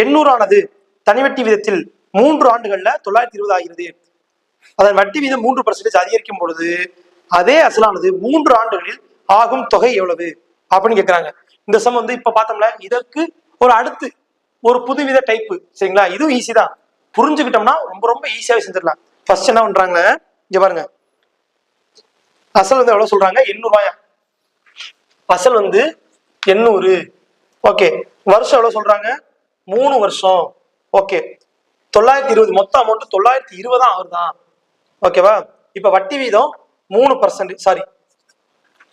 எண்ணூறானது தனிவட்டி விதத்தில் மூன்று ஆண்டுகள்ல தொள்ளாயிரத்தி இருபது ஆகிறது. அதன் வட்டி வீதம் மூன்று பர்சன்டேஜ் அதிகரிக்கும் பொழுது அதே அசலானது மூன்று ஆண்டுகளில் ஆகும் தொகை எவ்வளவு? அப்படின்னு கேட்கிறாங்க இந்த சம் வந்து இப்ப பார்த்தோம்ல இதற்கு ஒரு அடுத்து ஒரு புதுவித டைப்பு சரிங்களா? இதுவும் ஈஸி தான். புரிஞ்சுக்கிட்டோம்னா ரொம்ப ரொம்ப ஈஸியாவே செஞ்சிடலாம். ஃபர்ஸ்ட் என்ன பண்றாங்க? இங்க பாருங்க. அசல் வந்து எவ்வளவு சொல்றாங்க? எண்ணூறு ரூபாயா அசல் வந்து எண்ணூறு. ஓகே வருஷம் எவ்வளவு சொல்றாங்க? மூணு வருஷம். ஓகே தொள்ளாயிரத்தி இருபது மொத்த அமௌண்ட் தொள்ளாயிரத்தி இருபதா ஆகுதான் ஓகேவா இப்ப வட்டி வீதம் மூணு பர்சன்ட் சாரி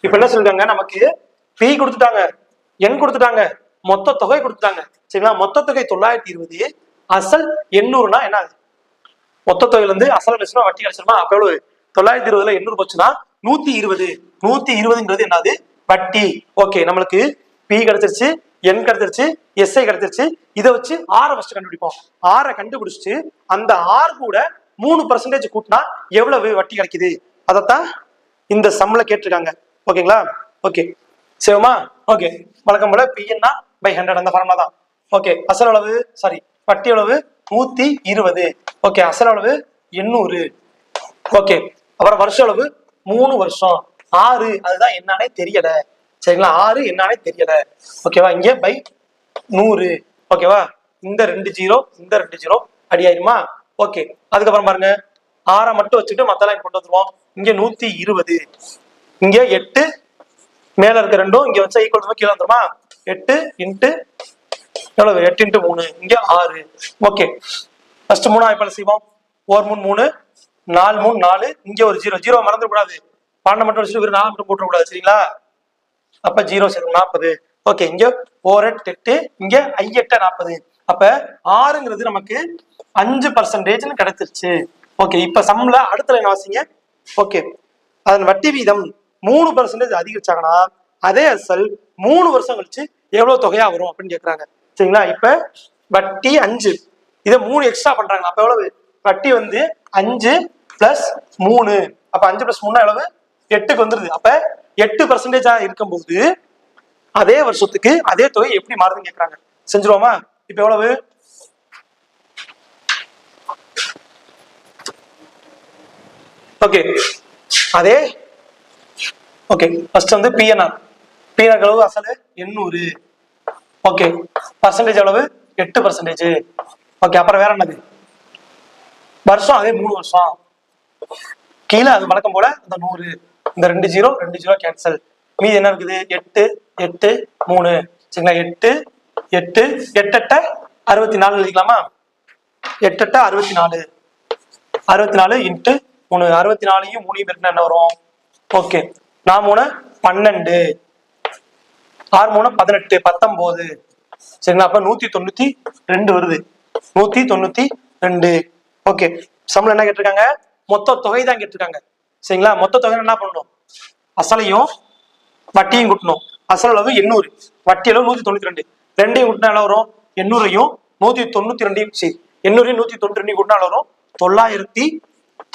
இப்ப என்ன சொல்லிருக்காங்க? நமக்கு பி கொடுத்துட்டாங்க என் கொடுத்துட்டாங்க மொத்த தொகை கொடுத்துட்டாங்க. சரிங்களா? மொத்த தொகை தொள்ளாயிரத்தி இருபது அசல் எண்ணூறுனா என்ன மொத்த தொகையில இருந்து அசல் கிடைச்சுனா வட்டி கிடைச்சிருமா? அப்ப எவ்வளவு? தொள்ளாயிரத்தி இருபதுல எண்ணூறு போச்சுன்னா நூத்தி இருபது. நூத்தி இருபதுங்கிறது என்னது? வட்டி. ஓகே நம்மளுக்கு பி கிடைச்சிருச்சு. என் கிடைச்சிருச்சு எஸ்ஐ கிடைச்சிருச்சு இதை வச்சு ஆரை ஃபர்ஸ்ட் கண்டுபிடிப்போம். ஆரை கண்டுபிடிச்சிட்டு அந்த ஆர் கூட மூணு பர்சன்டேஜ் கூட்டினா எவ்வளவு வட்டி கிடைக்குது? அதைத்தான் இந்த சம்ல கேட்டிருக்காங்க. ஓகேங்களா? ஓகே. சரிமா ஓகே. வழக்கம் போல பிஎன்னா பை ஹண்ட்ரட் அந்த ஃபார்முலா தான். ஓகே. அசல் அளவு சாரி வட்டி அளவு நூத்தி இருபது. ஓகே. அசல் அளவு எண்ணூறு. ஓகே. அப்புறம் வருஷ அளவு மூணு வருஷம். ஆறு. அதுதான் என்னன்னே தெரியல. சரிங்களா? ஆறு என்னன்னே தெரியல. ஓகேவா இங்கே பை நூறு. ஓகேவா இந்த ரெண்டு ஜீரோ இந்த ரெண்டு ஜீரோ அடி ஆயிருமா? ஓகே அதுக்கப்புறம் பாருங்க. ஆறை மட்டும் வச்சுட்டு மத்தெல்லாம் கொண்டு வந்துருவோம். இங்க நூத்தி இருபது. இங்க எட்டு மேல இருக்க ரெண்டும் இங்க வச்சா ஈக்குவல் கீழே வந்துருமா? எட்டு இன்ட்டு எவ்வளவு? எட்டு இன்ட்டு மூணு. இங்க ஆறு. ஓகே ஃபர்ஸ்ட் மூணு ஆய்ப்பாளர் செய்வோம்? ஒரு மூணு மூணு நாலு மூணு நாலு. இங்க ஒரு ஜீரோ ஜீரோ மறந்துடக்கூடாது. பன்னெண்டு மட்டும் வச்சுட்டு நாலு மட்டும் போட்டுற சரிங்களா? அப்ப ஜீரோ சேரும் நாற்பது. ஓகே இங்க ஓர் எட்டு எட்டு இங்க ஐ எட்ட நாற்பது. அப்ப ஆறுங்கிறது நமக்கு அஞ்சு பர்சன்டேஜ்னு கிடைச்சிருச்சு. ஓகே இப்ப சம்ல அடுத்த என்ன வாசிங்க? ஓகே அதன் வட்டி வீதம் மூணு பர்சன்டேஜ் அதிகரிச்சாங்கன்னா அதே அசல் மூணு வருஷம் கழிச்சு எவ்வளவு தொகையா வரும் அப்படின்னு கேக்குறாங்க. சரிங்களா? இப்ப வட்டி அஞ்சு. இதை மூணு எக்ஸ்ட்ரா பண்றாங்க அப்ப எவ்வளவு? வட்டி வந்து அஞ்சு பிளஸ் மூணு. அப்ப அஞ்சு பிளஸ் மூணு எவ்வளவு? எட்டுக்கு வந்துருது. அப்ப எட்டு பர்சன்டேஜா இருக்கும்போது அதே வருஷத்துக்கு அதே தொகை எப்படி மாறுதுன்னு கேட்கறாங்க செஞ்சிருவோமா? இப்ப எவ்வளவு? ஓகே அதே? ஓகே ஃபர்ஸ்ட் வந்து பிஎன்ஆர் பிஎன்ஆர் அளவு அசல் எண்ணூறு. ஓகே பர்சன்டேஜ் அளவு எட்டு பர்சன்டேஜ் ஓகே அப்புறம் வேற என்னது? வருஷம் அதே மூணு வருஷம். கீழே அது வழக்கம் போல அந்த நூறு. இந்த ரெண்டு ஜீரோ ரெண்டு ஜீரோ கேன்சல் மீதி என்ன இருக்குது? எட்டு எட்டு மூணு. சரிங்களா? எட்டு எட்டு எட்டெட்ட அறுபத்தி நாலு எழுதிக்கலாமா? எட்டெட்ட அறுபத்தி நாலு அறுபத்தி நாலு இன்ட்டு மூணு. அறுபத்தி நாலையும் மூணையும் பெருக்கினா என்ன வரும்? ஓகே நான் மூணு பன்னெண்டு. ஆறு மூணு பதினெட்டு பத்தொம்போது. சரிங்களா? அப்ப நூத்தி தொண்ணூத்தி ரெண்டு வருது. நூத்தி தொண்ணூத்தி ரெண்டு. ஓகே சம்பளம் என்ன கேட்டிருக்காங்க? மொத்த தொகை தான் கேட்டிருக்காங்க. சரிங்களா? மொத்த தொகை என்ன பண்ணணும்? அசலையும் வட்டியும் கூட்டணும். அசல் அளவு எண்ணூறு. வட்டி அளவு நூத்தி தொண்ணூத்தி ரெண்டு ரெண்டையும் கூட்டினா எவ்வளவு வரும்? எண்ணூறையும் நூத்தி தொண்ணூத்தி ரெண்டையும் சரி. எண்ணூறையும் நூத்தி தொண்ணூத்தி ரெண்டையும் கூட்டினா வரும்? தொள்ளாயிரத்தி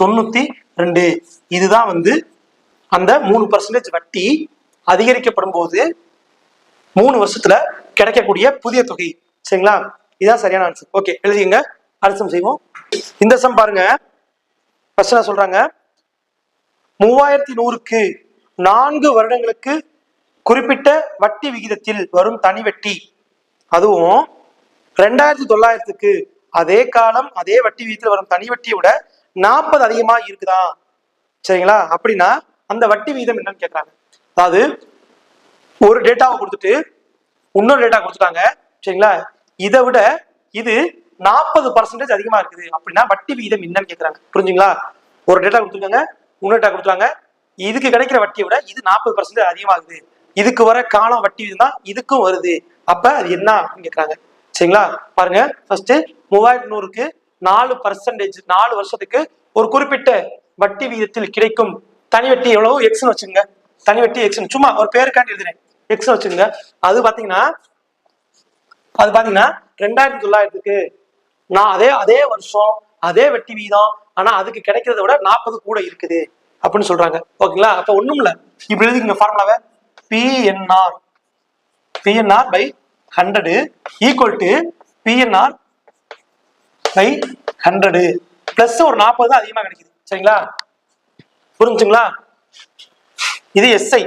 தொண்ணூத்தி ரெண்டு இதுதான் வந்து அந்த மூணு பர்சன்டேஜ் வட்டி அதிகரிக்கப்படும் போது மூணு வருஷத்துல கிடைக்கக்கூடிய புதிய தொகை. சரிங்களா? இதுதான் சரியான ஆன்சர் ஓகே எழுதிங்க அடுத்த செய்வோம். இந்த சம் பாருங்க. ஃபர்ஸ்ட் என்ன சொல்றாங்க? மூவாயிரத்தி நூறுக்கு நான்கு வருடங்களுக்கு குறிப்பிட்ட வட்டி விகிதத்தில் வரும் தனி வட்டி. அதுவும் ரெண்டாயிரத்தி தொள்ளாயிரத்துக்கு அதே காலம் அதே வட்டி விகிதத்தில் வரும் தனி வட்டியை விட நாற்பது அதிகமா இருக்குதா? சரிங்களா? அப்படின்னா அந்த வட்டி விகிதம் என்னன்னு கேட்குறாங்க அதாவது ஒரு டேட்டாவை கொடுத்துட்டு இன்னொரு டேட்டா கொடுத்துட்டாங்க. சரிங்களா? இதை விட இது நாற்பது பர்சன்டேஜ் அதிகமா இருக்குது. அப்படின்னா வட்டி விகிதம் என்னன்னு கேட்குறாங்க புரிஞ்சுங்களா? ஒரு டேட்டா கொடுத்துருக்காங்க. இன்னொரு டேட்டா இதுக்கு கிடைக்கிற வட்டியை விட இது நாற்பது பர்சன்டேஜ் அதிகமாகுது. இதுக்கு வர காலம் வட்டி தான் இதுக்கும் வருது. அப்ப அது என்ன அப்படின்னு சரிங்களா? பாருங்க. ஃபர்ஸ்ட் மூவாயிரத்தி நூறுக்கு நாலு பர்சன்டேஜ் நாலு வருஷத்துக்கு ஒரு குறிப்பிட்ட வட்டி விகிதத்தில் கிடைக்கும் தனி வட்டி எவ்வளவு எக்ஸ்னு வச்சுங்க தனி வட்டி எக்ஸ்னு சும்மா ஒரு பேருக்காண்டி எழுதுறேன். எக்ஸ் வச்சுங்க அது பாத்தீங்கன்னா அது பாத்தீங்கன்னா ரெண்டாயிரத்தி தொள்ளாயிரத்துக்கு நான் அதே அதே வருஷம் அதே வெட்டி வீதம். ஆனா அதுக்கு கிடைக்கிறத விட நாற்பது கூட இருக்குது அப்படின்னு சொல்றாங்க. ஓகேங்களா? அப்ப ஒண்ணும் இல்ல. இப்படி எழுதிங்க ஃபார்முலாவை PNR PNR by hundred equal to PNR by hundred plus ஒரு நாற்பது தான் அதிகமாக கிடைக்குது. சரிங்களா? புரிஞ்சுங்களா? இது எஸ்ஐ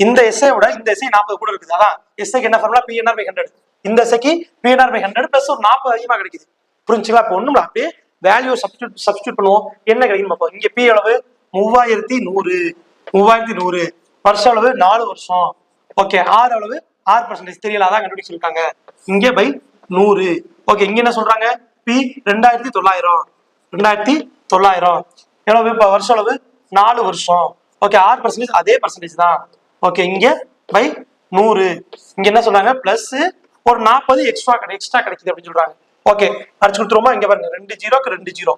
இந்த எஸ்ஐ விட இந்த எஸ்ஐ நாற்பது கூட இருக்குது. அதான். எஸ்ஐக்கு என்ன ஃபார்முலா பிஎன்ஆர் பை ஹண்ட்ரட் இந்த எஸ்ஐக்கு பிஎன்ஆர் பை ஹண்ட்ரட் பிளஸ் ஒரு நாற்பது அதிகமாக கிடைக்குது. புரிஞ்சுங்களா? இப்போ ஒண்ணுமில்ல அப்படியே வேல்யூ சப்ஸ்டியூட் சப்ஸ்டியூட் பண்ணுவோம். என்ன கிடைக்கும் பார்ப்போம். இங்க பி அளவு மூவாயிரத்தி நூறு. மூவாயிரத்தி நூறு. வருஷ அளவு நாலு வருஷம். ஓகே ஆறு அளவு ஆறு பர்சன்டேஜ் தெரியல அதான் கண்டுபிடிச்சிருக்காங்க இங்கே பை நூறு. ஓகே இங்க என்ன சொல்றாங்க? பி ரெண்டாயிரத்தி தொள்ளாயிரம். ரெண்டாயிரத்தி தொள்ளாயிரம். எவ்வளவு? இப்போ வருஷ அளவு நாலு வருஷம். ஓகே ஆறு பர்சன்டேஜ் அதே பர்சன்டேஜ் தான். ஓகே இங்க பை நூறு. இங்க என்ன சொல்றாங்க? பிளஸ் ஒரு நாற்பது எக்ஸ்ட்ரா எக்ஸ்ட்ரா கிடைக்குது அப்படின்னு சொல்றாங்க. ஓகே அடிச்சு கொடுத்துருவோமா? இங்க பாருங்க ரெண்டு ஜீரோக்கு ரெண்டு ஜீரோ.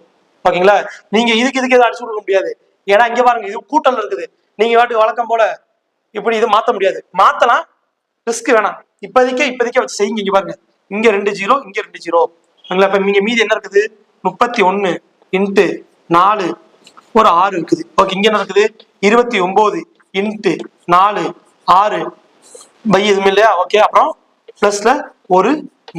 ஓகேங்களா? நீங்க இதுக்கு இதுக்கு எதுவும் அடிச்சு கொடுக்க முடியாது. ஏன்னா இங்க பாருங்க இது கூட்டல் இருக்குது. நீங்க வாட்டி வழக்கம் போல இப்படி இது மாத்த முடியாது. மாத்தலாம் ரிஸ்க் வேணாம். இப்போதைக்கே இப்போதைக்கே வச்சு செய்யுங்க இங்க பாருங்க. இங்க ரெண்டு ஜீரோ இங்க ரெண்டு ஜீரோ. ஓகேங்களா? இப்ப நீங்க மீதி என்ன இருக்குது? முப்பத்தி ஒன்னு இன்ட்டு நாலு ஒரு ஆறு இருக்குது. ஓகே இங்க என்ன இருக்குது? இருபத்தி ஒன்பது இன்ட்டு நாலு ஆறு பை எதுவுமே இல்லையா? ஓகே அப்புறம் பிளஸ்ல ஒரு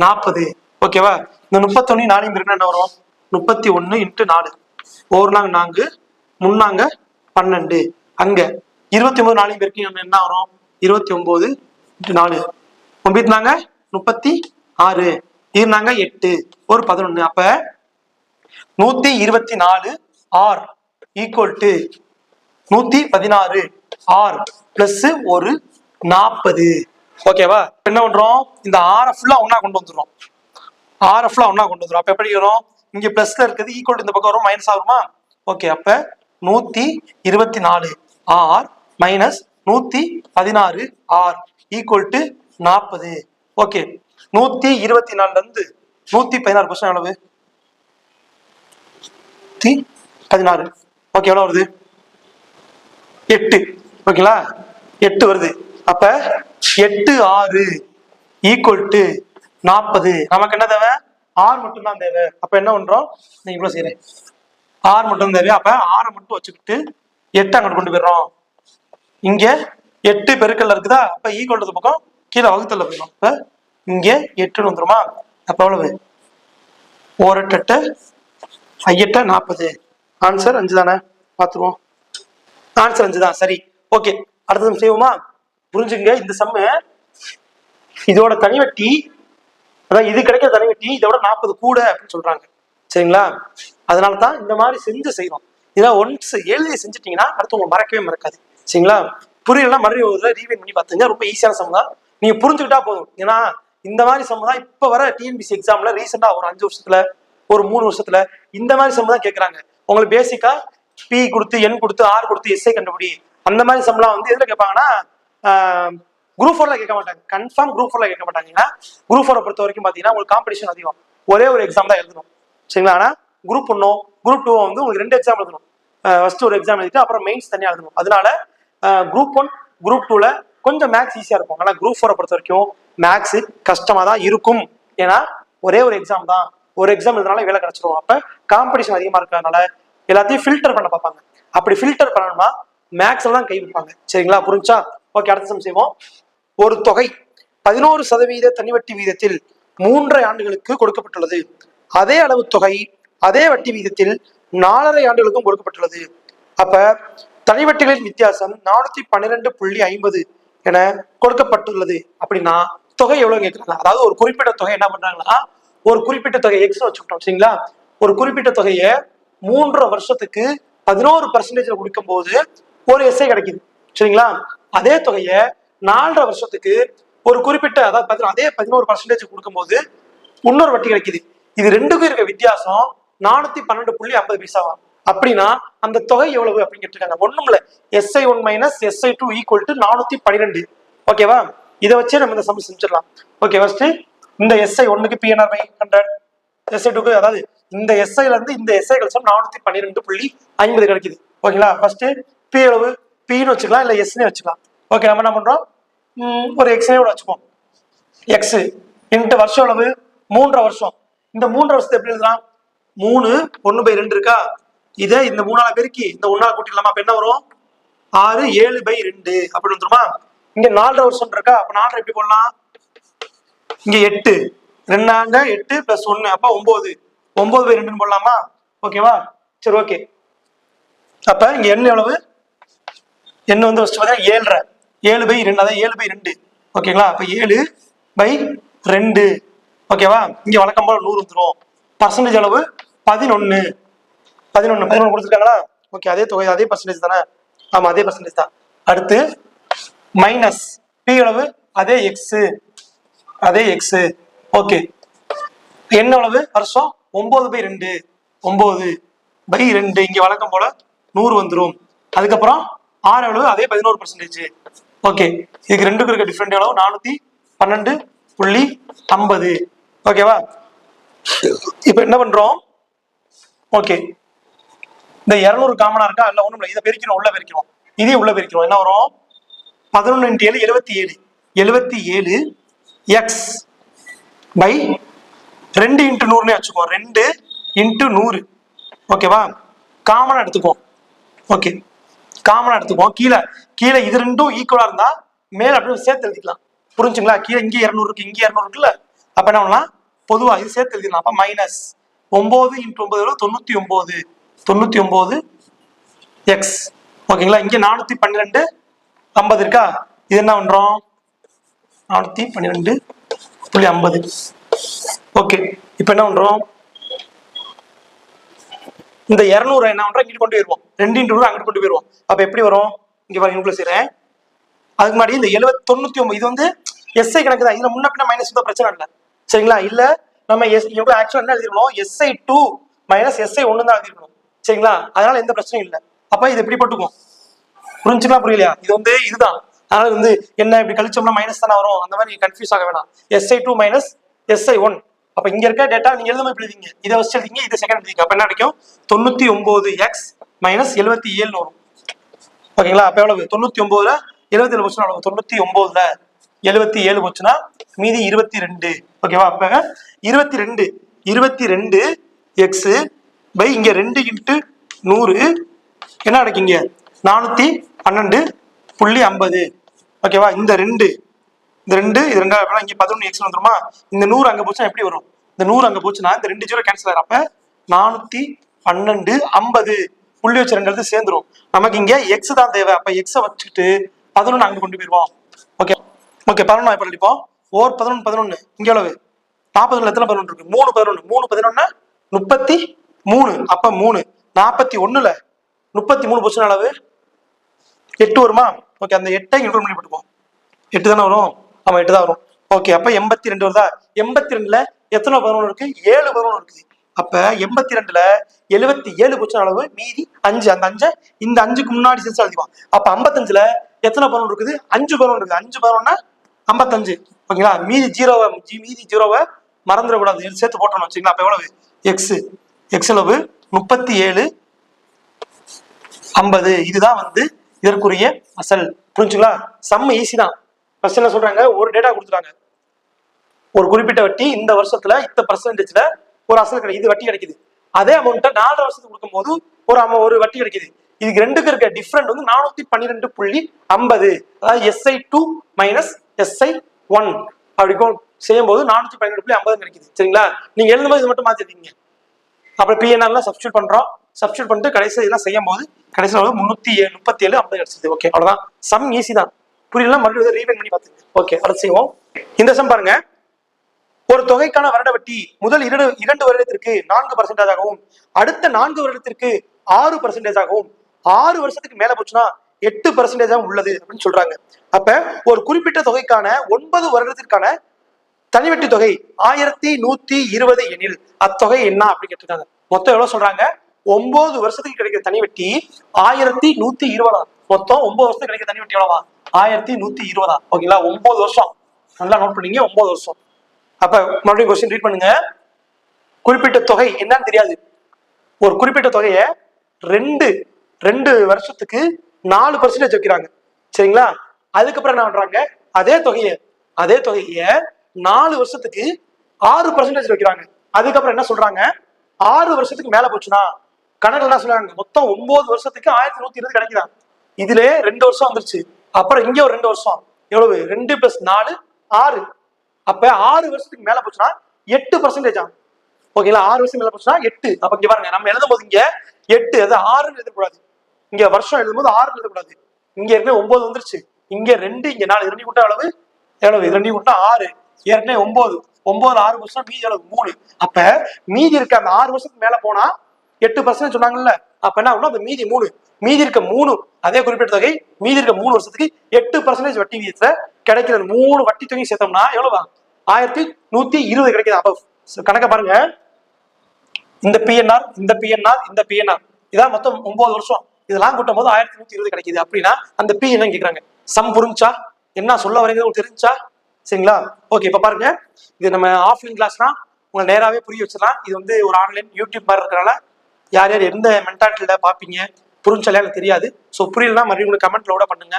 நாற்பது. ஓகேவா இந்த முப்பத்தொன்னு நாளையும் பிறகு என்ன வரும். முப்பத்தி ஒன்னு இன்ட்டு நாலு. ஒரு நாங்க நான்கு முன்னாங்க பன்னெண்டு. அங்க இருபத்தி ஒன்பது நாளையும் பேருக்கு என்ன வரும்? இருபத்தி ஒன்பது இன்ட்டு நாலு. ஒன்பதுனாங்க முப்பத்தி ஆறு. இருந்தாங்க எட்டு. ஒரு பதினொன்னு. அப்ப நூத்தி இருபத்தி நாலு ஆர் ஈக்குவல் டு நூத்தி பதினாறு ஆர் பிளஸ் ஒரு நாற்பது ஓகேவா என்ன பண்றோம்? இந்த ஆரை ஃபுல்லா ஒன்னா கொண்டு வந்துடும் ஆரை ஒன்னா கொண்டு வந்துடும் அப்ப எப்படி வரும்? இங்க பிளஸ்ல இருக்குது ஈக்குவல் இந்த பக்கம் வரும் மைனஸ் ஆகுமா ஓகே அப்ப நூத்தி இருபத்தி நாலு ஆர் மைனஸ் நூத்தி பதினாறு ஆர் ஈக்குவல் டு நாற்பது. ஓகே நூத்தி இருபத்தி நாலுல இருந்து நூத்தி பதினாறு பர்சன்ட் எவ்வளவு? நூத்தி பதினாறு. ஓகே எவ்வளவு வருது? எட்டு. ஓகேங்களா எட்டு வருது. அப்ப எட்டு ஆறு ஈக்குவல் டு நாற்பது நமக்கு என்ன தேவை? ஆறு மட்டும்தான் தேவை. அப்ப என்ன பண்றோம்? நீங்க இவ்வளவு செய்யறேன் ஆறு மட்டும் தேவை. அப்ப ஆறை மட்டும் வச்சுக்கிட்டு எட்டு அங்கிட்டு கொண்டு போயிடுறோம். இங்க எட்டு பெருக்கல்ல இருக்குதா? அப்ப ஈக்குவல் பக்கம் கீழே வகுத்தல போயிடும் அப்ப இங்க எட்டுன்னு வந்துருமா? அப்ப எவ்வளவு எட்டு ஐயெட்டு நாற்பது ஆன்சர் அஞ்சு தானே? பார்த்துருவோம் ஆன்சர் அஞ்சு தான். சரி. ஓகே அடுத்தது செய்வோமா? புரிஞ்சுங்க இந்த சம்மு இதோட தனிவட்டி அதான் இது கிடைக்கிற தனிவட்டி இதோட நாற்பது கூட அப்படின்னு சொல்றாங்க. சரிங்களா? அதனால தான் இந்த மாதிரி செஞ்சு செய்யணும் இதெல்லாம் ஒன்ஸ் எழுதி செஞ்சுட்டீங்கன்னா அடுத்து உங்களுக்கு மறக்கவே மறக்காது. சரிங்களா? புரியலாம் மறுபடியும் ஒரு ரீவைன் பண்ணி பார்த்துங்க. ரொம்ப ஈஸியான சம் தான் நீங்க புரிஞ்சுக்கிட்டா போதும். ஏன்னா இந்த மாதிரி சம் தான் இப்ப வர டிஎன்பிசி எக்ஸாம்ல ரீசெண்டா ஒரு அஞ்சு வருஷத்துல ஒரு மூணு வருஷத்துல இந்த மாதிரி சம் தான் கேட்கறாங்க உங்களுக்கு பேசிக்கா பி கொடுத்து என் கொடுத்து ஆர் கொடுத்து எஸ்ஐ கண்டுபிடி. அந்த மாதிரி சம்பளம் வந்து எதுல கேட்பாங்கன்னா குரூப் ஃபோர்ல கேட்க மாட்டாங்க. கன்ஃபார்ம் குரூப் ஃபோர்ல கேட்க மாட்டாங்கன்னா குரூப் ஃபோரை பொறுத்த வரைக்கும் பாத்தீங்கன்னா உங்களுக்கு காம்படிஷன் அதிகம். ஒரே ஒரு எக்ஸாம் தான் எழுதணும். சரிங்களா? ஆனா குரூப் ஒன்னும் குரூப் டூ வந்து உங்களுக்கு ரெண்டு எக்ஸாம் எழுதணும். ஃபர்ஸ்ட் ஒரு எக்ஸாம் எழுதிட்டு அப்புறம் மெயின்ஸ் தனியாக எழுதணும். அதனால குரூப் ஒன் குரூப் டூல கொஞ்சம் மேக்ஸ் ஈஸியா இருக்கும். ஆனா குரூப் ஃபோரை பொறுத்த வரைக்கும் மேக்ஸ் கஷ்டமா தான் இருக்கும். ஏன்னா ஒரே ஒரு எக்ஸாம் தான். ஒரு எக்ஸாம் எழுதுனால வேலை கிடைச்சிரும். அப்ப காம்படிஷன் அதிகமா இருக்கிறதுனால எல்லாத்தையும் ஃபில்டர் பண்ண பார்ப்பாங்க. அப்படி ஃபில்டர் பண்ணணும்னா மேக்ஸ்ல தான் கை வைப்பாங்க. சரிங்களா? புரிஞ்சா? ஓகே அடுத்த சம் செய்வோம். ஒரு தொகை பதினோரு சதவீத தனிவட்டி வீதத்தில் மூன்றரை ஆண்டுகளுக்கு கொடுக்கப்பட்டுள்ளது. அதே அளவு தொகை அதே வட்டி வீதத்தில் நாலரை ஆண்டுகளுக்கும் கொடுக்கப்பட்டுள்ளது. அப்ப தனிவட்டிகளின் வித்தியாசம் நானூத்தி பன்னிரெண்டு புள்ளி ஐம்பது என கொடுக்கப்பட்டுள்ளது. அப்படின்னா தொகை எவ்வளவு கேட்கறாங்க. அதாவது ஒரு குறிப்பிட்ட தொகை என்ன பண்றாங்கன்னா ஒரு குறிப்பிட்ட தொகை எக்ஸ் வச்சுக்கிட்டோம் சரிங்களா? ஒரு குறிப்பிட்ட தொகையை மூன்று வருஷத்துக்கு பதினோரு பர்சன்டேஜ்ல கொடுக்கும் போது ஒரு எஸ்ஐ கிடைக்குது சரிங்களா? அதே தொகையை நாலரை வருஷத்துக்கு ஒரு குறிப்பிட்ட அதாவது பார்த்தீங்கன்னா அதே பதினோரு பர்சன்டேஜ் கொடுக்கும்போது இன்னொரு வட்டி கிடைக்குது. இது ரெண்டுக்கும் இருக்க வித்தியாசம் நானூத்தி பன்னெண்டு புள்ளி ஐம்பது பைசாவா அப்படின்னா அந்த தொகை எவ்வளவு அப்படின்னு கேட்டிருக்காங்க. ஒண்ணும் இல்ல. SI one minus SI two equal to நானூத்தி பன்னிரெண்டு. ஓகேவா இதை வச்சே நம்ம இந்த சம் செஞ்சிடலாம். ஓகே ஃபர்ஸ்ட் இந்த எஸ்ஐ ஒன்னுக்கு பிஎன்ஆர் பை ஹண்ட்ரட் எஸ்ஐ டூக்கு அதாவது இந்த எஸ்ஐல இருந்து இந்த எஸ்ஐ கழிச்சோம் நானூத்தி பன்னிரெண்டு புள்ளி ஐம்பது கிடைக்குது. ஓகேங்களா ஃபர்ஸ்ட் பி எவ்வளவு? பின்னு வச்சுக்கலாம் இல்ல எஸ்னே வச்சுக்கலாம். ஓகே நம்ம என்ன பண்றோம்? ஒரு எக்ஸ்னே கூட வச்சுப்போம். எக்ஸ் இன்ட்டு வருஷம் அளவு மூன்றரை வருஷம். இந்த மூன்றரை வருஷத்தை எப்படி எழுதலாம் மூணு ஒன்று பை ரெண்டு இருக்கா? இதை இந்த மூணால பெருக்கி இந்த ஒன்னால கூட்டிடலாமா அப்ப என்ன வரும்? ஆறு ஏழு பை ரெண்டு. அப்படின்னு வந்துருமா? இங்க நாலரை வருஷம் இருக்கா? அப்ப நாலரை எப்படி போடலாம்? இங்க எட்டு. ரெண்டாங்க எட்டு பிளஸ் ஒன்னு அப்ப ஒன்பது. ஒன்பது பை ரெண்டுன்னு போடலாமா? ஓகேவா சரி ஓகே அப்ப இங்க எண்ணு எவ்வளவு? எண்ணு வந்து ஃபர்ஸ்ட் பார்த்தீங்கன்னா ஏழரை. ஏழு பை ரெண்டு அதான் ஏழு பை ரெண்டு. ஓகேங்களா அப்போ ஏழு பை ரெண்டு. ஓகேவா இங்கே வழக்கம் போல் நூறு வந்துடும் பர்சன்டேஜ் அளவு பதினொன்று பதினொன்று பதினொன்று கொடுத்துருக்காங்களா? ஓகே அதே தொகை அதே பர்சன்டேஜ் தானே? ஆமாம் அதே பர்சன்டேஜ் தான். அடுத்து மைனஸ் பி அளவு அதே எக்ஸு அதே எக்ஸு ஓகே என்ன அளவு வருஷம் ஒன்பது பை ரெண்டு. ஒன்பது பை ரெண்டு. இங்கே வழக்கம் போல நூறு வந்துடும் அதுக்கப்புறம் ஆறு அளவு அதே பதினோரு பர்சன்டேஜ் ஓகே இதுக்கு ரெண்டுக்கு இருக்க டிஃப்ரெண்ட் எவ்வளவு? நானூத்தி பன்னெண்டு புள்ளி ஐம்பது. ஓகேவா இப்போ என்ன பண்றோம்? ஓகே இந்த இரநூறு காமனா இருக்கா? இல்ல ஒண்ணும் இல்லை. இதை பெருக்கிறோம் உள்ள பெருக்கிறோம். இதையும் உள்ள பெருக்கிறோம். என்ன வரும்? பதினொன்று இன்ட்டு ஏழு எழுபத்தி ஏழு. எழுபத்தி ஏழு எக்ஸ் பை ரெண்டு இன்ட்டு நூறுனே வச்சுக்கோ ரெண்டு இன்ட்டு நூறு. ஓகேவா காமனா எடுத்துக்குவோம். ஓகே காமனா எடுத்துக்குவோம். கீழே கீழே இது ரெண்டும் ஈக்குவலா இருந்தா மேல அப்படியே சேர்த்து எழுதிக்கலாம். புரிஞ்சுங்களா? கீழே இங்கே இரநூறு இருக்கு இங்கே இரநூறு இருக்குல்ல? அப்ப என்ன பண்ணலாம்? பொதுவா இது சேர்த்து எழுதிக்கலாம் அப்ப மைனஸ் ஒன்பது இன்ட்டு ஒன்பது தொண்ணூத்தி ஒன்பது. தொண்ணூத்தி ஒன்பது எக்ஸ் ஓகேங்களா? இங்க நானூத்தி பன்னிரெண்டு. ஐம்பது இருக்கா? இது என்ன பண்றோம்? நானூத்தி பன்னிரெண்டு புள்ளி ஐம்பது. ஓகே. இப்போ என்ன பண்றோம்? இந்த இரநூறு என்ன பண்றோம் இங்கிட்டு கொண்டு போயிருவோம். ரெண்டு இன்ட்டு அங்கிட்டு கொண்டு போயிருவோம். அப்ப எப்படி வரும்? இங்க பாருங்க இன்குள்ள அதுக்கு முன்னாடி இந்த எழுபத்தி தொண்ணூத்தி ஒன்பது இது வந்து எஸ்ஐ கணக்கு தான். இதுல முன்ன பின்ன மைனஸ் தான் பிரச்சனை இல்லை. சரிங்களா? இல்ல நம்ம எஸ் எவ்வளவு ஆக்சுவலா என்ன எழுதிருக்கணும்? எஸ்ஐ டூ மைனஸ் எஸ்ஐ ஒன்னு தான் எழுதிருக்கணும். சரிங்களா? அதனால எந்த பிரச்சனையும் இல்லை. அப்ப இது எப்படி போட்டுக்கும் புரிஞ்சுக்கலாம் புரியலையா? இது வந்து இதுதான். அதனால வந்து என்ன இப்படி கழிச்சோம்னா மைனஸ் தானே வரும். அந்த மாதிரி கன்ஃபியூஸ் ஆக வேணாம். SI two minus SI one அப்ப இங்க இருக்க டேட்டா நீங்க எழுதாம இப்படி எழுதிங்க இதை வச்சு எழுதிங்க இதை செகண்ட் எழுதிங்க அப்ப என்ன கிடைக்கும் தொண்ணூத்தி ஒன்பது எக்ஸ் மைனஸ் எழுபத்தி ஏழு வரும். ஓகேங்களா? அப்ப எவ்வளவு? தொண்ணூத்தி ஒன்பதுல எழுபத்தி ஏழு போச்சுன்னா எவ்வளவு? தொண்ணூத்தி ஒன்பதுல எழுபத்தி ஏழு போச்சுன்னா மீதி இருபத்தி ரெண்டு. ஓகேவா? அப்ப இருபத்தி ரெண்டு இருபத்தி ரெண்டு எக்ஸ் பை இங்க ரெண்டு இன்ட்டு நூறு. என்ன கிடைக்குங்க நானூத்தி பன்னெண்டு புள்ளி ஐம்பது. ஓகேவா? இந்த ரெண்டு இந்த ரெண்டு இது ரெண்டா அப்படின்னா இங்க பதினொன்று எக்ஸ் வந்துருமா? இந்த நூறு அங்க போச்சுன்னா எப்படி வரும்? இந்த நூறு அங்க போச்சுன்னா இந்த ரெண்டு ஜீரோ கேன்சல் ஆயிரும். அப்ப நானூத்தி பன்னெண்டு ஐம்பது புள்ளி வச்ச ரெண்டு இடத்து சேர்ந்துரும். நமக்கு இங்க எக்ஸ் தான் தேவை. அப்ப எக்ஸை வச்சுட்டு பதினொன்று அங்க கொண்டு போயிருவோம். ஓகே ஓகே பதினொன்று இப்போ அடிப்போம் ஓர் பதினொன்று பதினொன்று இங்கே எவ்வளவு? நாற்பது எத்தனை பதினொன்று இருக்கு? மூணு பதினொன்று மூணு பதினொன்னு? முப்பத்தி மூணு. அப்ப மூணு. நாற்பத்தி ஒண்ணுல முப்பத்தி மூணு போச்சுன்னா அளவு எட்டு வருமா? ஓகே அந்த எட்டை இன்க்ளூட் பண்ணி போட்டுப்போம் எட்டு தானே வரும்? ஆமா எட்டு தான் வரும். ஓகே அப்ப எண்பத்தி ரெண்டு வருதா? எண்பத்தி ரெண்டுல எத்தனை பதினொன்று இருக்கு? ஏழு பதினொன்று இருக்குது. அப்ப எண்பத்தி ரெண்டுல எழுபத்தி ஏழு போச்சு அளவு மீதி அஞ்சு. அந்த அஞ்சை இந்த அஞ்சுக்கு முன்னாடி சேர்த்து எழுதிவான் அப்ப ஐம்பத்தஞ்சுல எத்தனை பதினொன்று இருக்குது? அஞ்சு பதினொன்று இருக்குது. அஞ்சு பதினொன்னா ஐம்பத்தஞ்சு. ஓகேங்களா? மீதி ஜீரோவை ஜி- மீதி ஜீரோவை மறந்துடக்கூடாது. சேர்த்து போட்டோம்னு வச்சுங்களா அப்ப எவ்வளவு? எக்ஸ் எக்ஸ் அளவு முப்பத்தி ஏழு ஐம்பது. இதுதான் வந்து இதற்குரிய அசல். புரிஞ்சுங்களா? செம்ம ஈஸி தான். ஃபர்ஸ்ட் என்ன சொல்றாங்க? ஒரு டேட்டா கொடுத்துட்டாங்க. ஒரு குறிப்பிட்ட வட்டி இந்த வருஷத்துல இந்த பர்சன்டேஜ்ல ஒரு அசல் கிடைக்குது. இது வட்டி கிடைக்குது. அதே அமௌண்ட்டை நாலரை வருஷத்துக்கு கொடுக்கும்போது ஒரு அமௌ ஒரு வட்டி கிடைக்குது. இதுக்கு ரெண்டுக்கு இருக்க டிஃப்ரெண்ட் வந்து நானூத்தி பன்னிரெண்டு புள்ளி ஐம்பது. அதாவது SI two minus SI one அப்படி செய்யும் செய்யும்போது நானூத்தி பன்னிரெண்டு புள்ளி ஐம்பது கிடைக்குது. சரிங்களா? நீங்க எழுதும்போது இது மட்டும் மாத்திருக்கீங்க அப்புறம் பிஎன்ஆர்லாம் சப்ஸ்டியூட் பண்றோம். சப்ஸ்டியூட் பண்ணிட்டு கடைசி இதெல்லாம் செய்யும் போது கடைசியில் வந்து முன்னூத்தி ஏழு முப்பத்தி ஏழு ஐம்பது கிடைச்சது. ஓகே அவ்வளவுதான். சம் ஈஸி தான். புரியல மறுபடியும் ரீவைன் பண்ணி பார்த்து. ஓகே அடுத்து செய்வோம். இந்த சம் பாருங்க. ஒரு தொகைக்கான வருட வட்டி முதல் இரண்டு இரண்டு வருடத்திற்கு நான்கு பர்சன்டேஜ் ஆகவும் அடுத்த நான்கு வருடத்திற்கு ஆறு பர்சன்டேஜ் ஆகவும் ஆறு வருஷத்துக்கு மேல போச்சுன்னா எட்டு பர்சன்டேஜ் உள்ளது அப்படின்னு சொல்றாங்க. அப்ப ஒரு குறிப்பிட்ட தொகைக்கான ஒன்பது வருடத்திற்கான தனிவெட்டி தொகை ஆயிரத்தி நூத்தி இருபது எனில் அத்தொகை என்ன அப்படின்னு கேட்டிருக்காங்க. மொத்தம் எவ்வளவு சொல்றாங்க? ஒன்பது வருஷத்துக்கு கிடைக்கிற தனிவட்டி ஆயிரத்தி நூத்தி இருபதா? மொத்தம் ஒன்பது வருஷத்துக்கு கிடைக்கிற தனிவட்டி எவ்வளவா? ஆயிரத்தி நூத்தி இருபதா? ஓகேங்களா? ஒன்பது வருஷம். நல்லா நோட் பண்ணீங்க ஒன்பது வருஷம். அப்ப மறுபடியும் கொஸ்டின் ரீட் பண்ணுங்க. குறிப்பிட்ட தொகை என்னன்னு தெரியாது. ஒரு குறிப்பிட்ட தொகையை ரெண்டு ரெண்டு வருஷத்துக்கு நாலு பர்சன்டேஜ் வைக்கிறாங்க. சரிங்களா? அதுக்கப்புறம் என்ன பண்றாங்க? அதே தொகையை அதே தொகையை நாலு வருஷத்துக்கு ஆறு பர்சன்டேஜ் வைக்கிறாங்க. அதுக்கப்புறம் என்ன சொல்றாங்க? ஆறு வருஷத்துக்கு மேல போச்சுன்னா கணக்குல என்ன சொல்றாங்க? மொத்தம் ஒன்பது வருஷத்துக்கு ஆயிரத்தி நூத்தி இருபது கிடைக்குதான் இதுல ரெண்டு வருஷம் வந்துருச்சு. அப்புறம் இங்க ஒரு ரெண்டு வருஷம். எவ்வளவு? ரெண்டு பிளஸ் நாலு ஆறு. அப்ப ஆறு வருஷத்துக்கு மேல போச்சுன்னா எட்டு பர்சன்டேஜ் ஆகும் ஓகேங்களா ஆறு வருஷம் மேல போச்சுன்னா எட்டு. அப்ப இங்க பாருங்க நம்ம எழுதும் போது இங்க எட்டு அது ஆறுன்னு எழுதக்கூடாது. இங்க வருஷம் எழுதும்போது ஆறு எழுதக்கூடாது. இங்க ஏற்கனவே ஒன்பது வந்துருச்சு. இங்க ரெண்டு இங்க நாலு. ரெண்டு கூட்டம் அளவு எவ்வளவு? ரெண்டு கூட்டம் ஆறு. ஏற்கனவே ஒன்பது. ஒன்பது ஆறு வருஷம் மீதி அளவு மூணு. அப்ப மீதி இருக்க அந்த ஆறு வருஷத்துக்கு மேல போனா எட்டு பர்சன்ட் சொன்னாங்கல்ல. அப்ப என்ன ஆகும்னா அந்த மீதி மூணு. மீதி இருக்க மூணு அதே குறிப்பிட்ட தொகை மீதி இருக்க மூணு வருஷத்துக்கு எட்டு பர்சன்டேஜ் வட்டி விகிதத்துல கிடைக்கிற மூணு வட்டி தொகையும் சேர்த்தோம்னா எவ்வளவு ஆயிரத்தி நூத்தி இருபது கிடைக்குது அப்ப கணக்க பாருங்க. இந்த பிஎன்ஆர் இந்த பிஎன்ஆர் இந்த பிஎன்ஆர் இதான் மொத்தம் ஒன்பது வருஷம். இதெல்லாம் கூட்டும் போது ஆயிரத்தி நூத்தி இருபது கிடைக்குது. அப்படின்னா அந்த பி என்ன கேக்குறாங்க. சம் புரிஞ்சா? என்ன சொல்ல வரீங்க? உங்களுக்கு தெரிஞ்சா? சரிங்களா? ஓகே இப்ப பாருங்க. இது நம்ம ஆஃப்லைன் கிளாஸ்னா உங்களை நேராவே புரிய வச்சிடலாம். இது வந்து ஒரு ஆன்லைன் யூடியூப் மாதிரி இருக்கிறனால யார் யார் எந்த மென்டாலிட்டியில பாப்பீங்க? புரிஞ்சலையா எனக்கு தெரியாது. ஸோ புரியலனா மறுபடியும் உங்களுக்கு கமெண்ட்ல கூட பண்ணுங்க.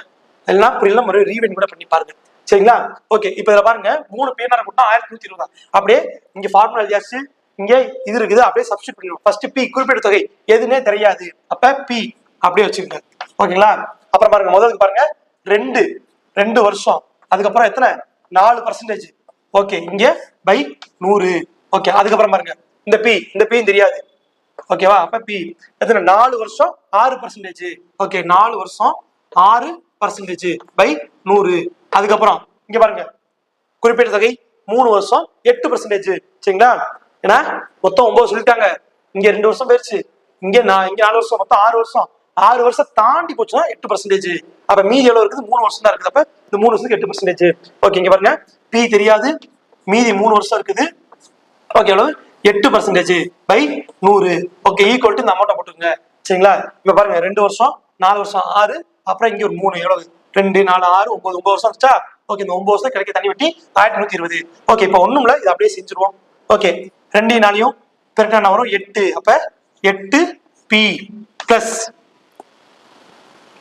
இல்லைன்னா புரியல மறுபடியும் ரீவெண்ட் கூட பண்ணி பாருங்க. சரிங்களா? ஓகே இப்போ இதில் பாருங்க. மூணு பேனர் கூட்டம் ஆயிரத்தி நூத்தி இருபதா? அப்படியே இங்கே ஃபார்முலா எழுதியாச்சு. இங்கே இது இருக்குது. அப்படியே சப்ஸ்டிட் பண்ணிடும் ஃபர்ஸ்ட் பி குறிப்பிட்ட தொகை. எதுனே தெரியாது. அப்ப பி அப்படியே வச்சுக்கோங்க. ஓகேங்களா? அப்புறம் பாருங்க. முதலுக்கு பாருங்க. ரெண்டு. ரெண்டு வருஷம். அதுக்கப்புறம் எத்தனை? நாலு பர்சன்டேஜ் ஓகே இங்க பை நூறு. ஓகே அதுக்கப்புறம் பாருங்க. இந்த பி இந்த பி தெரியாது. ஓகேவா அப்ப பி எத்தனை? நாலு வருஷம் ஆறு பர்சன்டேஜ் ஓகே நாலு வருஷம் ஆறு பர்சன்டேஜ் பை நூறு. அதுக்கப்புறம் இங்க பாருங்க. குறிப்பிட்ட தொகை மூணு வருஷம் எட்டு பர்சன்டேஜ் சரிங்களா? ஏன்னா மொத்தம் ஒன்பது சொல்லிட்டாங்க இங்க ரெண்டு வருஷம் போயிடுச்சு இங்க நான் இங்க நாலு வருஷம் மொத்தம் ஆறு வருஷம். ஆறு வருஷம் தாண்டி போச்சுன்னா எட்டு பர்சன்டேஜ் அப்ப மீதி எவ்வளவு இருக்குது? மூணு வருஷம் தான் இருக்குது. அப்ப இந்த மூணு வருஷத்துக்கு எட்டு பர்சன்டேஜ் ஓகே இங்க பாருங்க. பி தெரியாது. மீதி மூணு வருஷம் இருக்குது. ஓகே எவ்வளவு? எட்டு பர்சன்டேஜ் பை நூறு. ஓகே ஈக்குவல் டு இந்த அமௌண்ட்டை போட்டுருங்க சரிங்களா? இப்போ பாருங்க ரெண்டு வருஷம் நாலு வருஷம் ஆறு அப்புறம் இங்கே ஒரு மூணு எவ்வளவு ரெண்டு நாலு ஆறு ஒன்பது ஒன்பது வருஷம் வச்சா ஓகே இந்த ஒன்பது வருஷம் கிடைக்க தண்ணி வெட்டி ஆயிரத்தி நூத்தி இருபது. ஓகே இப்போ ஒண்ணும்ல இதை அப்படியே செஞ்சுருவோம். ஓகே ரெண்டு நாளையும் பெருக்கா வரும்? எட்டு. அப்ப எட்டு பி பிளஸ்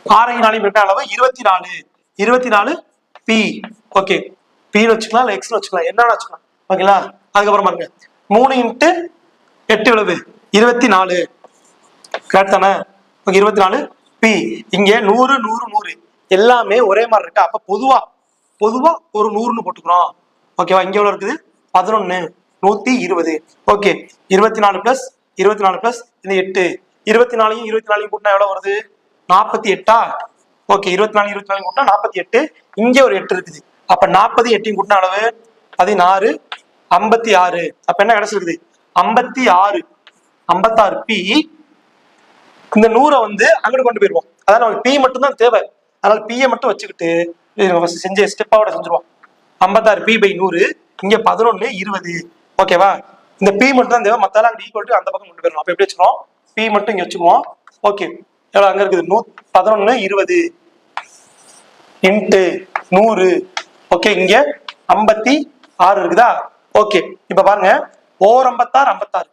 ஆறை நாளையும் பெருக்கா அளவு இருபத்தி நாலு. இருபத்தி நாலு பி ஓகே பின்னு வச்சுக்கலாம் இல்லை எக்ஸ்னு வச்சுக்கலாம். என்னன்னு வச்சுக்கலாம். ஓகேங்களா? அதுக்கப்புறம் பாருங்க. மூணு இன்ட்டு எட்டு எவ்வளவு இருபத்தி நாலு கரெக்ட் தானே? ஓகே இருபத்தி நாலு பி இங்க நூறு நூறு நூறு. எல்லாமே ஒரே மாதிரி இருக்கு? அப்ப பொதுவா பொதுவா ஒரு நூறுன்னு போட்டுக்கிறோம். ஓகேவா இங்க எவ்வளவு இருக்குது? பதினொன்னு. நூத்தி இருபது. ஓகே இருபத்தி நாலு பிளஸ் இருபத்தி நாலு பிளஸ் இந்த எட்டு. இருபத்தி நாலையும் இருபத்தி நாலையும் கூட்டினா எவ்வளவு வருது? நாற்பத்தி எட்டா? ஓகே இருபத்தி நாலு இருபத்தி நாலு கூட்டினா நாற்பத்தி எட்டு. இங்கே ஒரு எட்டு இருக்குது. அப்ப நாற்பது எட்டையும் கூட்டின அளவு பதினாறு. ஐம்பத்தி ஆறு. அப்ப என்ன கிடைச்சிருக்குது ஐம்பத்தி ஆறு. ஐம்பத்தாறு பி இந்த நூறை வந்து அங்கிட்டு கொண்டு போயிருவோம். அதான் நமக்கு பி மட்டும் தான் தேவை. அதனால பியை மட்டும் வச்சுக்கிட்டு நம்ம செஞ்ச ஸ்டெப்பாவோட செஞ்சிருவோம். ஐம்பத்தாறு பி பை நூறு. இங்க பதினொன்னு இருபது. ஓகேவா இந்த பி மட்டும் தான் தேவை. மத்தால அங்க ஈக்குவல் டு அந்த பக்கம் கொண்டு போயிடும் அப்ப எப்படி வச்சுக்கோம் பி மட்டும் இங்க வச்சுக்குவோம். ஓகே எவ்வளவு அங்க இருக்குது? நூ பதினொன்னு இருபது. இன்ட்டு நூறு. ஓகே இங்க ஐம்பத்தி ஆறு இருக்குதா? ஓகே இப்ப பாருங்க. ஓர் ஐம்பத்தாறு ஐம்பத்தாறு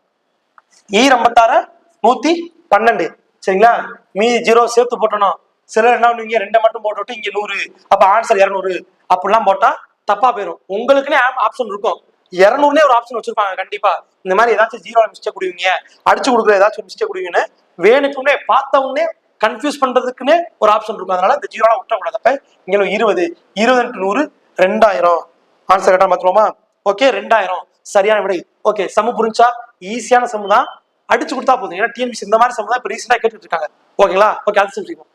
ஈர் ஐம்பத்தாறு நூத்தி பன்னெண்டு. சரிங்களா? மீதி ஜீரோ சேர்த்து போட்டணும். சிலர் என்ன பண்ணுவீங்க? ரெண்டை மட்டும் போட்டுவிட்டு இங்க நூறு. அப்ப ஆன்சர் இரநூறு. அப்படிலாம் போட்டா தப்பா போயிடும் உங்களுக்குன்னே ஆப்ஷன் இருக்கும். இரநூறுனே ஒரு ஆப்ஷன் வச்சிருப்பாங்க கண்டிப்பா. இந்த மாதிரி ஏதாச்சும் ஜீரோ மிஸ்டேக் கொடுவீங்க. அடிச்சு கொடுக்குற ஏதாச்சும் மிஸ்டேக் கொடுவீங்கன்னு வேணுக்குன்னே பார்த்தவுடனே கன்ஃபியூஸ் பண்றதுக்குன்னே ஒரு ஆப்ஷன் இருக்கும். அதனால இந்த ஜீரோலாம் விட்டக்கூடாது. அப்ப இங்க இருபது. இருபது நூறு ரெண்டாயிரம். ஆன்சர் கரெக்டா மாத்துவோமா? ஓகே ரெண்டாயிரம். சரியான விடை. ஓகே சம புரிஞ்சா? ஈஸியான சமு தான். அடிச்சு கொடுத்தா போதும். ஏன்னா டிஎன்பிசி இந்த மாதிரி சமு தான் இப்போ ரீசெண்டாக கேட்டுட்டு இருக்காங்க ஓகேங்களா ஓகே அது செஞ்சுக்கோ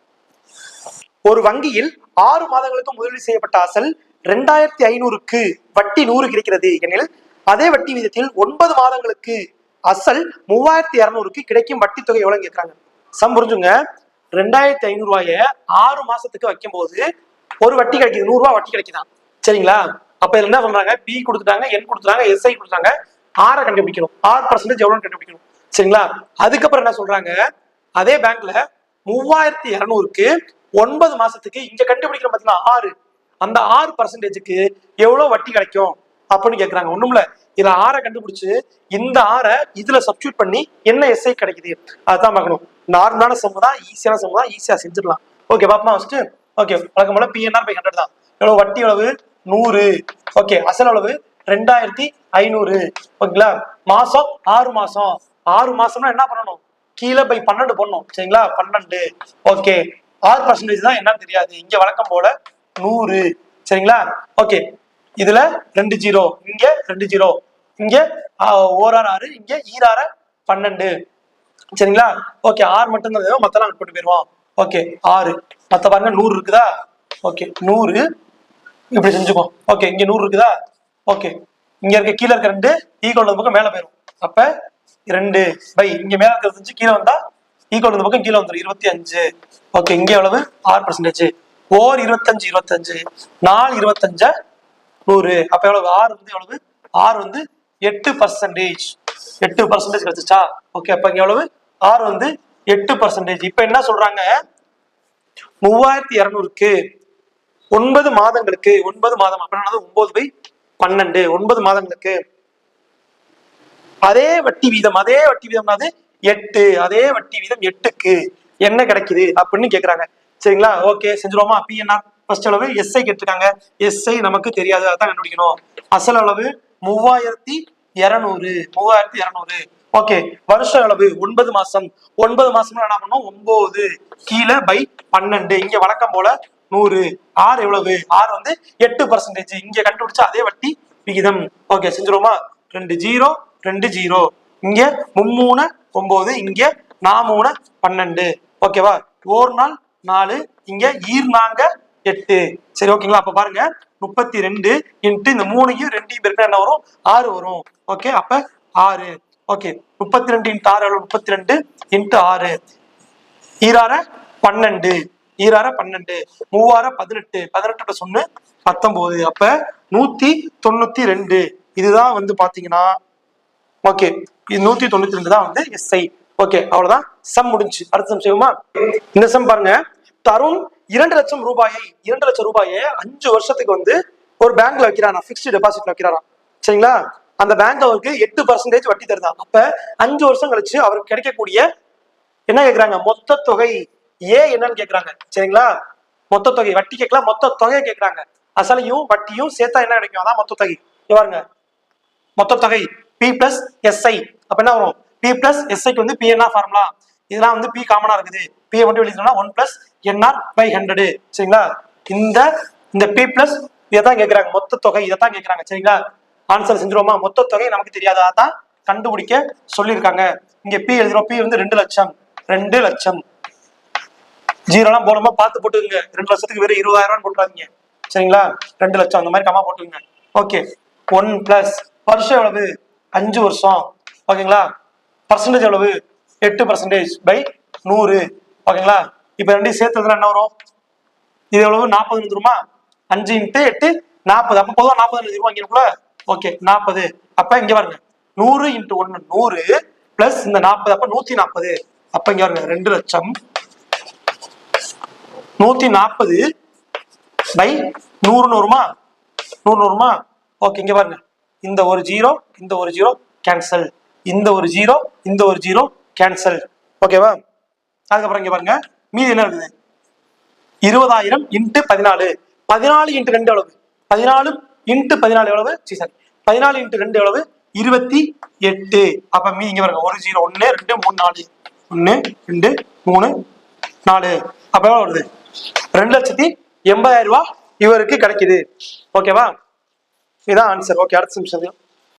ஒரு வங்கியில் ஆறு மாதங்களுக்கு முதலீடு செய்யப்பட்ட அசல் ரெண்டாயிரத்தி ஐநூறுக்கு வட்டி நூறு கிடைக்கிறது எனில் அதே வட்டி விதத்தில் ஒன்பது மாதங்களுக்கு அசல் மூவாயிரத்தி இரநூறுக்கு கிடைக்கும் வட்டி தொகை எவ்வளவு கேட்கறாங்க சம் புரிஞ்சுங்க. ரெண்டாயிரத்தி ஐநூறு ரூபாய ஆறு மாசத்துக்கு வைக்கும் போது ஒரு வட்டி கிடைக்குது. நூறு ரூபாய் வட்டி கிடைக்குதான் சரிங்களா? அப்ப இதுல என்ன பண்றாங்க? பி கொடுத்துட்டாங்க என் கொடுத்துட்டாங்க எஸ்ஐ கொடுத்தாங்க ஆரை கண்டுபிடிக்கணும். ஆறு பர்சன்டேஜ் எவ்வளவு கண்டுபிடிக்கணும். சரிங்களா? அதுக்கப்புறம் என்ன சொல்றாங்க? அதே பேங்க்ல மூவாயிரத்தி இருநூறுக்கு ஒன்பது மாசத்துக்கு இங்க கண்டுபிடிக்கிற பாத்தீங்கன்னா ஆறு அந்த ஆறு பர்சன்டேஜுக்கு எவ்வளவு வட்டி கிடைக்கும்? அப்படின்னு கேக்குறாங்க. ஒண்ணுமில்ல இதுல ஆறை கண்டுபிடிச்சு இந்த ஆறை இதுல சப்ஸ்டியூட் பண்ணி என்ன எஸ்ஐ கிடைக்குது? அதுதான் பார்க்கணும். நார்மலான சம்மு தான் ஈஸியான சம்மு தான் ஈஸியா செஞ்சிடலாம். ஓகே பாப்பா ஃபர்ஸ்ட் ஓகே வழக்கம் போல பிஎன்ஆர் பை ஹண்ட்ரட் தான். எவ்வளவு வட்டி எவ்வளவு? நூறு. ஓகே அசல் அளவு ரெண்டாயிரத்தி ஐநூறு. ஓகேங்களா? மாசம் ஆறு மாசம். ஆறு மாசம்னா என்ன பண்ணணும்? கீழே பை பன்னெண்டு போடணும். சரிங்களா? பன்னெண்டு. ஓகே ஆறு பர்சன்டேஜ் தான் என்னன்னு தெரியாது. இங்க வழக்கம் போல நூறு. சரிங்களா? ஓகே இதுல ரெண்டு ஜீரோ இங்க ரெண்டு ஜீரோ இங்க ஓராறு ஆறு இங்க ஈராற பன்னெண்டு. சரிங்களா? ஓகே ஆறு மட்டும்தான் மத்தெல்லாம் போட்டு போயிருவோம். ஓகே ஆறு. மத்த பாருங்க நூறு இருக்குதா? ஓகே நூறு. இப்படி செஞ்சுக்கும் ஓகே இங்க நூறு இருக்குதா? ஓகே இங்க இருக்க கீழே இருக்க ரெண்டு ஈக்குவல் பக்கம் மேல போயிரும். அப்ப ரெண்டு பை இங்க மேல இருக்கிறது செஞ்சு கீழே வந்தா ஈக்குவல் பக்கம் கீழே வந்துடும் இருபத்தி அஞ்சு. ஓகே இங்க எவ்வளவு? ஆறு பர்சன்டேஜ் ஓர் இருபத்தஞ்சு இருபத்தஞ்சு. நாலு இருபத்தஞ்ச? நூறு. அப்ப எவ்வளவு? ஆறு வந்து எவ்வளவு? ஆறு வந்து எட்டு பர்சன்டேஜ் எட்டு பர்சன்டேஜ் கிடைச்சிச்சா ஓகே அப்ப இங்க எவ்வளவு? ஆறு வந்து எட்டு பர்சன்டேஜ் இப்ப என்ன சொல்றாங்க? மூவாயிரத்தி இருநூறுக்கு ஒன்பது மாதங்களுக்கு ஒன்பது மாதம் அப்படின்னா ஒன்பது பை பன்னெண்டு. ஒன்பது மாதங்களுக்கு அதே வட்டி வீதம் அதே வட்டி வீதம்னாது எட்டு. அதே வட்டி வீதம் எட்டுக்கு. என்ன கிடைக்குது? அப்படின்னு கேக்குறாங்க. சரிங்களா? ஓகே செஞ்சிருவோமா? பிஎன்ஆர் ஃபர்ஸ்ட் அளவு எஸ்ஐ கேட்டிருக்காங்க. எஸ்ஐ நமக்கு தெரியாது அதான் கண்டுபிடிக்கணும். அசல் அளவு மூவாயிரத்தி இருநூறு. மூவாயிரத்தி இருநூறு. ஓகே வருஷ அளவு ஒன்பது மாசம். ஒன்பது மாசம் என்ன பண்ணோம்? ஒன்பது. கீழே பை பன்னெண்டு. இங்க வழக்கம் போல நூறு ஆறு எவ்வளவு? ஆறு வந்து எட்டு பர்சன்டேஜ் இங்க கண்டுபிடிச்ச அதே வட்டி விகிதம். ஓகே செஞ்சிருவோமா? ரெண்டு ஜீரோ ரெண்டு ஜீரோ. இங்க மும்மூணு ஒன்பது இங்க நாமூணு பன்னெண்டு. ஓகேவா ஒரு நாள் நாலு இங்க ஈர்னாங்க எட்டு. சரி ஓகேங்களா அப்ப பாருங்க. முப்பத்தி ரெண்டு இன்ட்டு இந்த மூணையும் ரெண்டையும் பெருக்கினா என்ன வரும்? ஆறு வரும். ஓகே அப்ப ஆறு. ஓகே முப்பத்தி ரெண்டு இன்ட்டு ஆறு முப்பத்தி ரெண்டு இன்ட்டு ஆறு. ஈரார பன்னெண்டு. ஈரார பன்னெண்டு மூவார பதினெட்டு பதினெட்டு பிளஸ் ஒண்ணு பத்தொன்பது அப்ப நூத்தி தொண்ணூத்தி ரெண்டு. இதுதான் வந்து பாத்தீங்கன்னா ஓகே இது நூத்தி தொண்ணூத்தி ரெண்டு தான் வந்து எஸ்ஐ ஓகே அவ்வளவுதான். சம் முடிஞ்சு. அடுத்த சம் செய்வோமா? இந்த சம் பாருங்க. தருண் இரண்டு லட்சம் ரூபாயை இரண்டு லட்சம் ரூபாயை அஞ்சு வருஷத்துக்கு வந்து ஒரு பேங்க்ல வைக்கிறானா பிக்ஸ்டு டெபாசிட்ல வைக்கிறாராம். சரிங்களா? அந்த பேங்க் அவருக்கு எட்டு பர்சன்டேஜ் வட்டி தருதான் அப்ப அஞ்சு வருஷம் கழிச்சு அவருக்கு கிடைக்கக்கூடிய என்ன கேட்கிறாங்க மொத்த தொகை. ஏ என்னன்னு கேட்கறாங்க சரிங்களா? மொத்த தொகை. வட்டி கேட்கலாம் மொத்த தொகையை கேட்கறாங்க அசலையும் வட்டியும் சேர்த்தா என்ன கிடைக்கும்? அதான் மொத்த தொகை. பாருங்க. மொத்த தொகை. பி பிளஸ் எஸ்ஐ அப்ப என்ன வரும்? பி பிளஸ் எஸ்ஐக்கு வந்து பிஎன்ஆர் ஃபார்முலா இதெல்லாம் வந்து பி காமனா இருக்குது. பி மட்டும் எழுதினா one plus NR by hundred சரிங்களா? இந்த இந்த பி பிளஸ் இதைத்தான் கேட்கறாங்க மொத்த தொகை இதைத்தான் கேட்கறாங்க சரிங்களா? ஆன்சர் செஞ்சிருவோமா? மொத்த தொகை நமக்கு தெரியாது. அதான் கண்டுபிடிக்க சொல்லியிருக்காங்க. இங்க பி எழுதுறோம். பி வந்து ரெண்டு லட்சம். ரெண்டு லட்சம். ஜீரோலாம் போடும்போது பார்த்து போட்டுக்கோங்க. ரெண்டு லட்சத்துக்கு வெறும் இருபதாயிரம் ரூபாய் போட்டுறாதீங்க. சரிங்களா? ரெண்டு லட்சம் அந்த மாதிரி கம்மா போட்டுக்கோங்க. ஓகே. ஒன் பிளஸ் வருஷம் எவ்வளவு? அஞ்சு வருஷம். ஓகேங்களா? பர்சன்டேஜ் எவ்வளவு? எட்டு பர்சன்டேஜ் பை நூறு. ஓகேங்களா? இப்போ ரெண்டையும் சேர்த்ததுல என்ன வரும்? இது எவ்வளவு? நாற்பது வந்துருமா? அஞ்சு இன்ட்டு எட்டு நாற்பது. அப்போ பொதுவாக நாற்பது வந்துருமா இங்கே ஓகே. நாற்பது. அப்போ இங்கே பாருங்க. நூறு இன்ட்டு ஒன்று நூறு பிளஸ் இந்த நாற்பது. அப்போ நூற்றி நாற்பது. அப்போ இங்கே வருங்க ரெண்டு லட்சம் நூத்தி நாற்பது பை நூறு நூறுமா? நூறு நூறுமா? ஓகே இங்க பாருங்க. இந்த ஒரு ஜீரோ இந்த ஒரு ஜீரோ கேன்சல் இந்த ஒரு ஜீரோ இந்த ஒரு ஜீரோ கேன்சல் ஓகேவா அதுக்கப்புறம் இங்க பாருங்க. மீதி என்ன இருக்குது? இருபதாயிரம் இன்ட்டு பதினாலு. பதினாலு இன்ட்டு ரெண்டு எவ்வளவு? பதினாலு இன்ட்டு பதினாலு எவ்வளவு? சரி பதினாலு இன்ட்டு ரெண்டு எவ்வளவு? இருபத்தி எட்டு. அப்ப மீதி இங்க பாருங்க. ஒரு ஜீரோ ஒன்னு ரெண்டு மூணு நாலு. ஒன்னு ரெண்டு மூணு நாலு. அப்ப எவ்வளவு வருது? ரெண்டு லட்சத்தி எண்பதாயிரம் ரூபாய் இவருக்கு கிடைக்குது. ஓகேவா இதான் ஆன்சர் ஓகே அடுத்த நிமிஷம்.